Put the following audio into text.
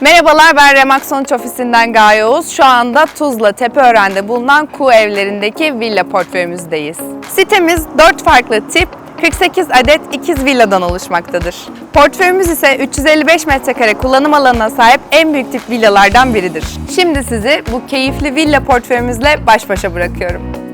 Merhabalar ben Remax ofisinden Gaye Oğuz. Şu anda Tuzla Tepeören'de bulunan Ku evlerindeki villa portföyümüzdeyiz. Sitemiz 4 farklı tip 48 adet ikiz villadan oluşmaktadır. Portföyümüz ise 355 metrekare kullanım alanına sahip en büyük tip villalardan biridir. Şimdi sizi bu keyifli villa portföyümüzle baş başa bırakıyorum.